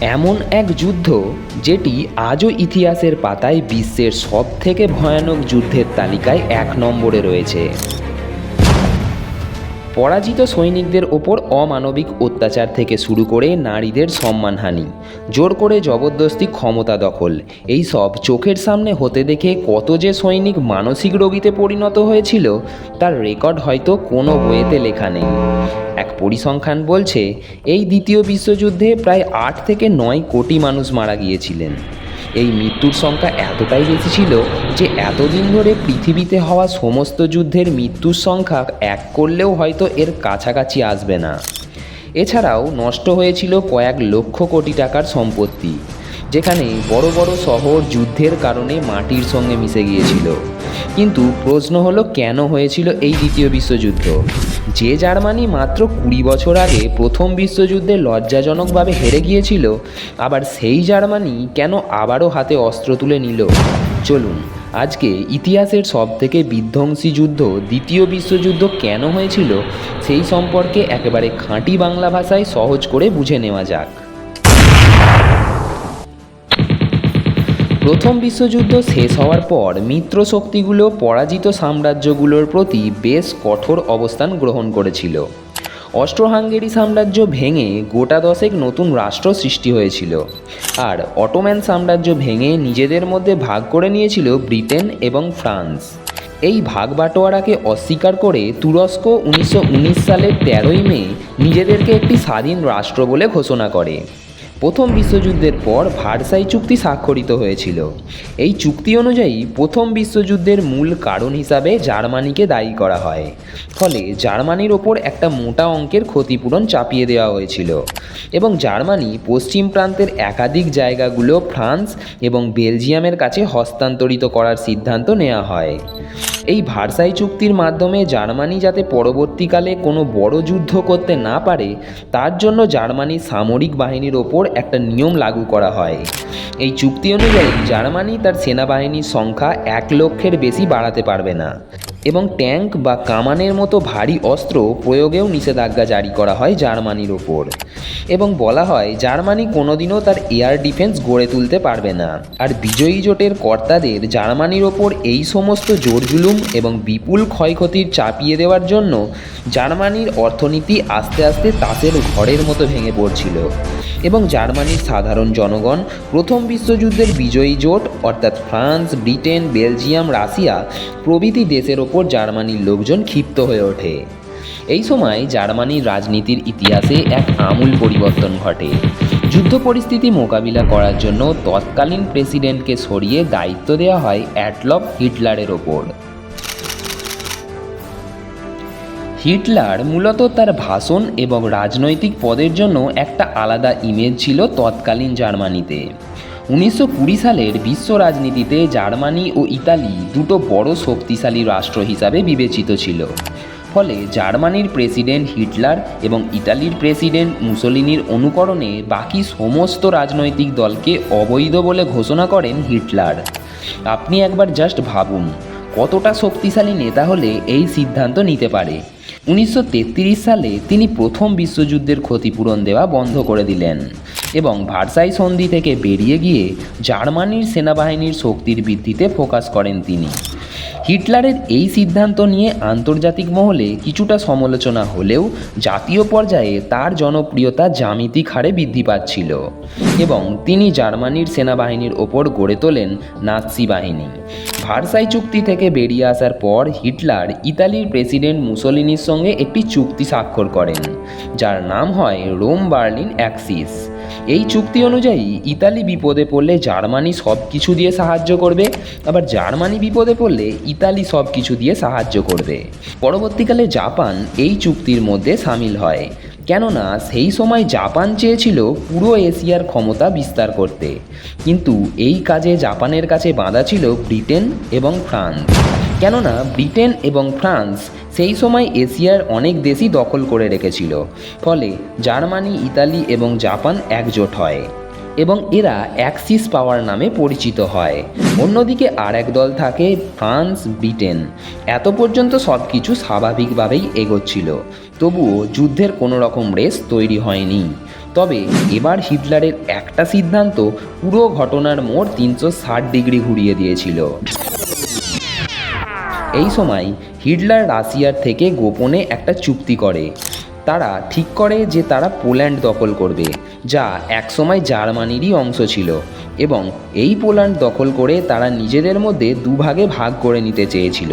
এমন এক যুদ্ধ যেটি আজও ইতিহাসের পাতায় বিশ্বের সব থেকে ভয়ানক যুদ্ধের তালিকায় এক নম্বরে রয়েছে। পরাজিত সৈনিকদের ওপর অমানবিক অত্যাচার থেকে শুরু করে নারীদের সম্মানহানি, জোর করে জবরদস্তি ক্ষমতা দখল, এই সব চোখের সামনে হতে দেখে কত যে সৈনিক মানসিক রোগীতে পরিণত হয়েছিল, তার রেকর্ড হয়তো কোনো বইয়েতে লেখা নেই। এক পরিসংখ্যান বলছে, এই দ্বিতীয় বিশ্বযুদ্ধে প্রায় আট থেকে নয় কোটি মানুষ মারা গিয়েছিলেন। এই মৃত্যুর সংখ্যা এতটাই বেশি ছিল যে এতদিন ধরে পৃথিবীতে হওয়া সমস্ত যুদ্ধের মৃত্যুর সংখ্যা এক করলেও হয়তো এর কাছাকাছি আসবে না। এছাড়াও নষ্ট হয়েছিল কয়েক লক্ষ কোটি টাকার সম্পত্তি, যেখানে বড় বড় শহর যুদ্ধের কারণে মাটির সঙ্গে মিশে গিয়েছিল। কিন্তু প্রশ্ন হলো কেন হয়েছিল এই দ্বিতীয় বিশ্বযুদ্ধ? যে জার্মানি মাত্র কুড়ি বছর আগে প্রথম বিশ্বযুদ্ধে লজ্জাজনকভাবে হেরে গিয়েছিল, আবার সেই জার্মানি কেন আবারও হাতে অস্ত্র তুলে নিল? চলুন, আজকে ইতিহাসের সব থেকে বিধ্বংসী যুদ্ধ দ্বিতীয় বিশ্বযুদ্ধ কেন হয়েছিল, সেই সম্পর্কে একেবারে খাঁটি বাংলা ভাষায় সহজ করে বুঝে নেওয়া যাক। প্রথম বিশ্বযুদ্ধ শেষ হওয়ার পর মিত্র শক্তিগুলো পরাজিত সাম্রাজ্যগুলোর প্রতি বেশ কঠোর অবস্থান গ্রহণ করেছিল। অস্ট্রো হাঙ্গেরি সাম্রাজ্য ভেঙে গোটা দশেক নতুন রাষ্ট্র সৃষ্টি হয়েছিল। আর অটোম্যান সাম্রাজ্য ভেঙে নিজেদের মধ্যে ভাগ করে নিয়েছিল ব্রিটেন এবং ফ্রান্স। এই ভাগ বাটোয়ারাকে অস্বীকার করে তুরস্ক উনিশশো উনিশ সালের তেরোই মে নিজেদেরকে একটি স্বাধীন রাষ্ট্র বলে ঘোষণা করে। প্রথম বিশ্বযুদ্ধের পর ভার্সাই চুক্তি স্বাক্ষরিত হয়েছিল। এই চুক্তি অনুযায়ী প্রথম বিশ্বযুদ্ধের মূল কারণ হিসাবে জার্মানিকে দায়ী করা হয়। ফলে জার্মানির ওপর একটা মোটা অঙ্কের ক্ষতিপূরণ চাপিয়ে দেওয়া হয়েছিল এবং জার্মানি পশ্চিম প্রান্তের একাধিক জায়গাগুলো ফ্রান্স এবং বেলজিয়ামের কাছে হস্তান্তরিত করার সিদ্ধান্ত নেওয়া হয়। এই ভার্সাই চুক্তির মাধ্যমে জার্মানি যাতে পরবর্তীকালে কোনো বড় যুদ্ধ করতে না পারে, তার জন্য জার্মানির সামরিক বাহিনীর ওপর একটা নিয়ম লাগু করা হয়। এই চুক্তি অনুযায়ী জার্মানি তার সেনাবাহিনীর সংখ্যা এক লক্ষের বেশি বাড়াতে পারবে না। এবং ট্যাঙ্ক বা কামানের মতো ভারী অস্ত্র প্রয়োগেও নিষেধাজ্ঞা জারি করা হয় জার্মানির ওপর। এবং বলা হয়, জার্মানি কোনোদিনও তার এয়ার ডিফেন্স গড়ে তুলতে পারবে না। আর বিজয়ী জোটের কর্তাদের জার্মানির ওপর এই সমস্ত জোরজুলুম এবং বিপুল ক্ষয়ক্ষতির চাপিয়ে দেওয়ার জন্য জার্মানির অর্থনীতি আস্তে আস্তে তাসের ঘরের মতো ভেঙে পড়ছিল। এবং জার্মানির সাধারণ জনগণ প্রথম বিশ্বযুদ্ধের বিজয়ী জোট, অর্থাৎ ফ্রান্স, ব্রিটেন, বেলজিয়াম, রাশিয়া প্রভৃতি দেশের ওপর জার্মানির লোকজন ক্ষিপ্ত হয়ে ওঠে। এই সময় জার্মানির রাজনীতির ইতিহাসে এক আমূল পরিবর্তন ঘটে। যুদ্ধ পরিস্থিতি মোকাবিলা করার জন্য তৎকালীন প্রেসিডেন্টকে সরিয়ে দায়িত্ব দেওয়া হয় অ্যাটলফ হিটলারের ওপর। হিটলার মূলত তার ভাষণ এবং রাজনৈতিক পদের জন্য একটা আলাদা ইমেজ ছিল তৎকালীন জার্মানিতে। উনিশশো কুড়ি সালের বিশ্ব রাজনীতিতে জার্মানি ও ইতালি দুটো বড় শক্তিশালী রাষ্ট্র হিসাবে বিবেচিত ছিল। ফলে জার্মানির প্রেসিডেন্ট হিটলার এবং ইতালির প্রেসিডেন্ট মুসোলিনির অনুকরণে বাকি সমস্ত রাজনৈতিক দলকে অবৈধ বলে ঘোষণা করেন হিটলার। আপনি একবার জাস্ট ভাবুন কতটা শক্তিশালী নেতা হলে এই সিদ্ধান্ত নিতে পারে? উনিশশো তেত্রিশ সালে তিনি প্রথম বিশ্বযুদ্ধের ক্ষতিপূরণ দেওয়া বন্ধ করে দিলেন এবং ভারসাই সন্ধি থেকে বেরিয়ে গিয়ে জার্মানির সেনাবাহিনীর শক্তির বৃদ্ধিতে ফোকাস করেন তিনি। হিটলারের এই সিদ্ধান্ত নিয়ে আন্তর্জাতিক মহলে কিছুটা সমালোচনা হলেও জাতীয় পর্যায়ে তার জনপ্রিয়তা জ্যামিতিক হারে বৃদ্ধি পাচ্ছিল এবং তিনি জার্মানির সেনাবাহিনীর ওপর গড়ে তোলেন নাৎসি বাহিনী। ভার্সাই চুক্তি থেকে বেরিয়ে আসার পর হিটলার ইতালির প্রেসিডেন্ট মুসোলিনির সঙ্গে একটি চুক্তি স্বাক্ষর করেন, যার নাম হয় রোম বার্লিন অ্যাক্সিস। এই চুক্তি অনুযায়ী ইতালি বিপদে পড়লে জার্মানি সব কিছু দিয়ে সাহায্য করবে, আবার জার্মানি বিপদে পড়লে ইতালি সব কিছু দিয়ে সাহায্য করবে। পরবর্তীকালে জাপান এই চুক্তির মধ্যে সামিল হয়, কেননা সেই সময় জাপান চেয়েছিল পুরো এশিয়ার ক্ষমতা বিস্তার করতে। কিন্তু এই কাজে জাপানের কাছে বাঁধা ছিল ব্রিটেন এবং ফ্রান্স। কেননা ব্রিটেন এবং ফ্রান্স সেই সময় এশিয়ার অনেক দেশই দখল করে রেখেছিল, ফলে জার্মানি, ইতালি এবং জাপান একজোট হয় এবং এরা অ্যাক্সিস পাওয়ার নামে পরিচিত হয়। অন্যদিকে আর এক দল থাকে ফ্রান্স, ব্রিটেন। এত পর্যন্ত সব কিছু স্বাভাবিকভাবেই এগোচ্ছিল, তবুও যুদ্ধের কোনো রকম রেস তৈরি হয়নি। তবে এবার হিটলারের একটা সিদ্ধান্ত পুরো ঘটনার মোড় তিনশো ষাট ডিগ্রি ঘুরিয়ে দিয়েছিল। এই সময় হিটলার রাশিয়ার থেকে গোপনে একটা চুক্তি করে। তারা ঠিক করে যে তারা পোল্যান্ড দখল করবে, যা একসময় জার্মানিরই অংশ ছিল এবং এই পোল্যান্ড দখল করে তারা নিজেদের মধ্যে দুভাগে ভাগ করে নিতে চেয়েছিল।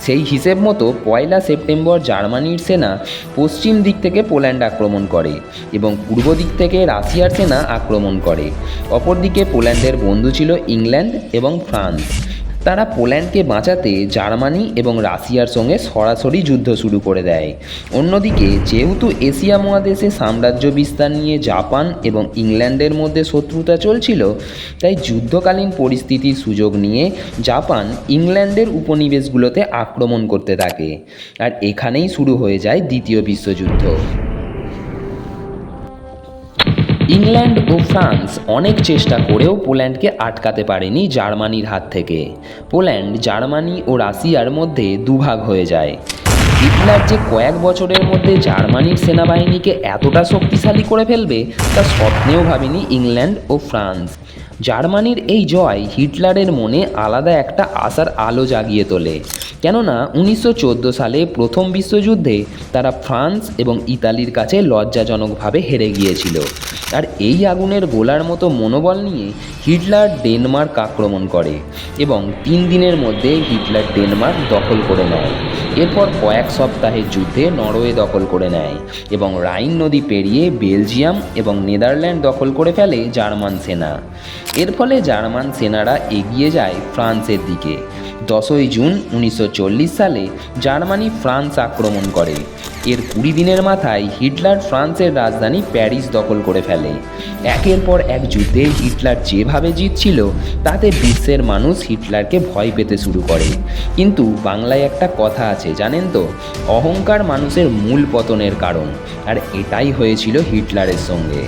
সেই হিসেব মতো পয়লা সেপ্টেম্বর জার্মানির সেনা পশ্চিম দিক থেকে পোল্যান্ড আক্রমণ করে এবং পূর্ব দিক থেকে রাশিয়ার সেনা আক্রমণ করে। অপরদিকে পোল্যান্ডের বন্ধু ছিল ইংল্যান্ড এবং ফ্রান্স। তারা পোল্যান্ডকে বাঁচাতে জার্মানি এবং রাশিয়ার সঙ্গে সরাসরি যুদ্ধ শুরু করে দেয়। অন্যদিকে, যেহেতু এশিয়া মহাদেশে সাম্রাজ্য বিস্তার নিয়ে জাপান এবং ইংল্যান্ডের মধ্যে শত্রুতা চলছিল, তাই যুদ্ধকালীন পরিস্থিতির সুযোগ নিয়ে জাপান ইংল্যান্ডের উপনিবেশগুলোতে আক্রমণ করতে থাকে। আর এখানেই শুরু হয়ে যায় দ্বিতীয় বিশ্বযুদ্ধ। ইংল্যান্ড ও ফ্রান্স অনেক চেষ্টা করেও পোল্যান্ডকে আটকাতে পারেনি জার্মানির হাত থেকে। পোল্যান্ড, জার্মানি ও রাশিয়ার মধ্যে দুভাগ হয়ে যায়। হিটলার যে কয়েক বছরের মধ্যে জার্মানির সেনাবাহিনীকে এতটা শক্তিশালী করে ফেলবে, তা স্বপ্নেও ভাবেনি ইংল্যান্ড ও ফ্রান্স। জার্মানির এই জয় হিটলারের মনে আলাদা একটা আশার আলো জাগিয়ে তোলে। কেননা উনিশশো চোদ্দ সালে প্রথম বিশ্বযুদ্ধে তারা ফ্রান্স এবং ইতালির কাছে লজ্জাজনকভাবে হেরে গিয়েছিল। আর এই আগুনের গোলার মতো মনোবল নিয়ে হিটলার ডেনমার্ক আক্রমণ করে এবং তিন দিনের মধ্যে হিটলার ডেনমার্ক দখল করে নেয়। এরপর কয়েক সপ্তাহে যুদ্ধে নরওয়ে দখল করে নেয় এবং রাইন নদী পেরিয়ে বেলজিয়াম এবং নেদারল্যান্ড দখল করে ফেলে জার্মান সেনা। এর ফলে জার্মান সেনারা এগিয়ে যায় ফ্রান্সের দিকে। দশই জুন উনিশশো চল্লিশ সালে জার্মানি ফ্রান্স আক্রমণ করে। এর কুড়ি দিনের মাথায় হিটলার ফ্রান্সের রাজধানী প্যারিস দখল করে ফেলে। একের পর এক যুদ্ধে হিটলার যেভাবে জিতছিল, তাতে বিশ্বের মানুষ হিটলারকে ভয় পেতে শুরু করে। কিন্তু বাংলায় একটা কথা আছে, জানেন তো? অহংকার মানুষের মূল পতনের কারণ। আর এটাই হয়েছিল হিটলারের সঙ্গে।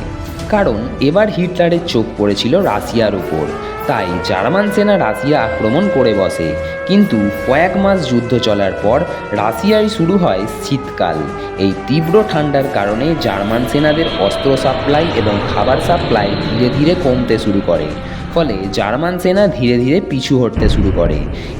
কারণ, এবার হিটলারের চোখ পড়েছিল রাশিয়ার উপর। তাই জার্মান সেনা রাশিয়া আক্রমণ করে বসে। কিন্তু কয়েক মাস যুদ্ধ চলার পর রাশিয়ায় শুরু হয় শীতকাল। এই তীব্র ঠান্ডার কারণে জার্মান সেনাদের অস্ত্র সাপ্লাই এবং খাবার সাপ্লাই ধীরে ধীরে কমতে শুরু করে। ফলে জার্মান সেনা ধীরে ধীরে পিছু হটতে শুরু করে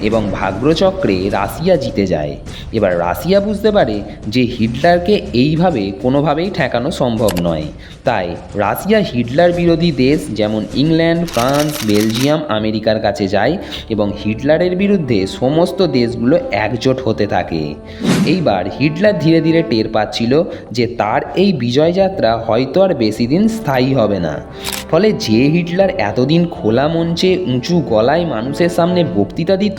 এবং ভাগ্যচক্রে রাশিয়া জিতে যায়। এবার রাশিয়া বুঝতে পারে যে হিটলারকে এইভাবে কোনোভাবেই ঠেকানো সম্ভব নয়। তাই রাশিয়া হিটলার বিরোধী দেশ যেমন ইংল্যান্ড, ফ্রান্স, বেলজিয়াম, আমেরিকার কাছে যায় এবং হিটলারের বিরুদ্ধে সমস্ত দেশগুলো একজোট হতে থাকে। এইবার হিটলার ধীরে ধীরে টের পাচ্ছিল যে তার এই বিজয়যাত্রা হয়তো আর বেশি দিন স্থায়ী হবে না। ফলে যে হিটলার এতদিন খোলা মঞ্চে উঁচু গলায় মানুষের সামনে বক্তৃতা দিত,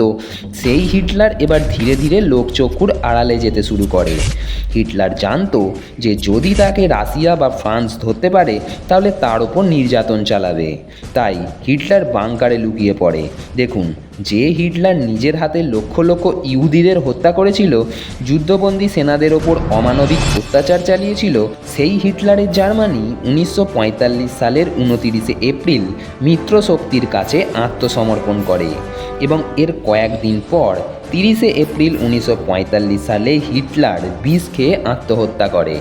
সেই হিটলার এবার ধীরে ধীরে লোকচক্ষুর আড়ালে যেতে শুরু করে। হিটলার জানত যে যদি তাকে রাশিয়া বা ফ্রান্স ধরতে পারে, তাহলে তার ওপর নির্যাতন চালাবে। তাই হিটলার বাংকারে লুকিয়ে পড়ে। দেখুন যে হিটলার নিজের হাতে লক্ষ লক্ষ ইহুদিদের হত্যা করেছিল, যুদ্ধবন্দী সেনাদের ওপর অমানবিক অত্যাচার চালিয়েছিল, সেই হিটলারের জার্মানি উনিশশো পঁয়তাল্লিশ সালের উনতিরিশে এপ্রিল মিত্র শক্তির কাছে আত্মসমর্পণ করে এবং এর কয়েকদিন পর তিরিশে এপ্রিল উনিশশো পঁয়তাল্লিশ সালে হিটলার বিষ খেয়ে আত্মহত্যা করে।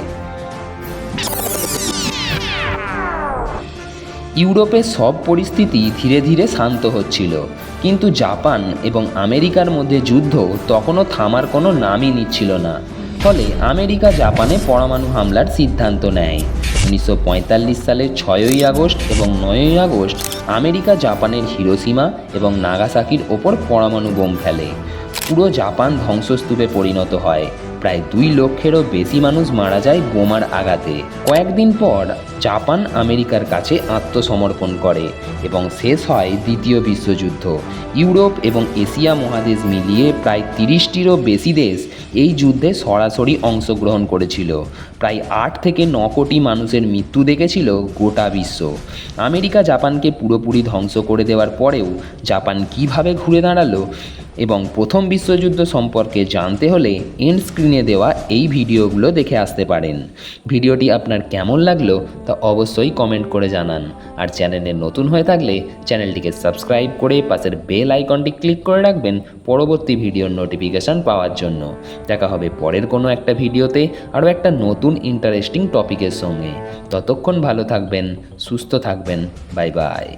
ইউরোপে সব পরিস্থিতি ধীরে ধীরে শান্ত হচ্ছিল। কিন্তু জাপান এবং আমেরিকার মধ্যে যুদ্ধ তখনও থামার কোনো নামই নিচ্ছিল না। ফলে আমেরিকা জাপানে পরমাণু হামলার সিদ্ধান্ত নেয়। উনিশশো পঁয়তাল্লিশ সালের ছয়ই আগস্ট এবং নয়ই আগস্ট আমেরিকা জাপানের হিরোসীমা এবং নাগাসাকির ওপর পরমাণু বোম ফেলে। পুরো জাপান ধ্বংসস্তূপে পরিণত হয়। প্রায় দুই লক্ষেরও বেশি মানুষ মারা যায় বোমার আঘাতে। কয়েকদিন পর জাপান আমেরিকার কাছে আত্মসমর্পণ করে এবং শেষ হয় দ্বিতীয় বিশ্বযুদ্ধ। ইউরোপ এবং এশিয়া মহাদেশ মিলিয়ে প্রায় তিরিশটিরও বেশি দেশ এই যুদ্ধে সরাসরি অংশগ্রহণ করেছিল। প্রায় আট থেকে ন কোটি মানুষের মৃত্যু দেখেছিল গোটা বিশ্ব। আমেরিকা জাপানকে পুরোপুরি ধ্বংস করে দেওয়ার পরেও জাপান কীভাবে ঘুরে দাঁড়াল এবং প্রথম বিশ্বযুদ্ধ সম্পর্কে জানতে হলে এন্ড স্ক্রিনে দেওয়া এই ভিডিওগুলো দেখে আসতে পারেন। ভিডিওটি আপনার কেমন লাগল তা অবশ্যই কমেন্ট করে জানান। আর চ্যানেলে নতুন হয়ে থাকলে চ্যানেলটিকে সাবস্ক্রাইব করে পাশের বেল আইকনটি ক্লিক করে রাখবেন পরবর্তী ভিডিওর নোটিফিকেশান পাওয়ার জন্য। দেখা হবে পরের কোনো একটা ভিডিওতে আরও একটা নতুন ইন্টারেস্টিং টপিকের সঙ্গে। ততক্ষণ ভালো থাকবেন, সুস্থ থাকবেন বাই বাই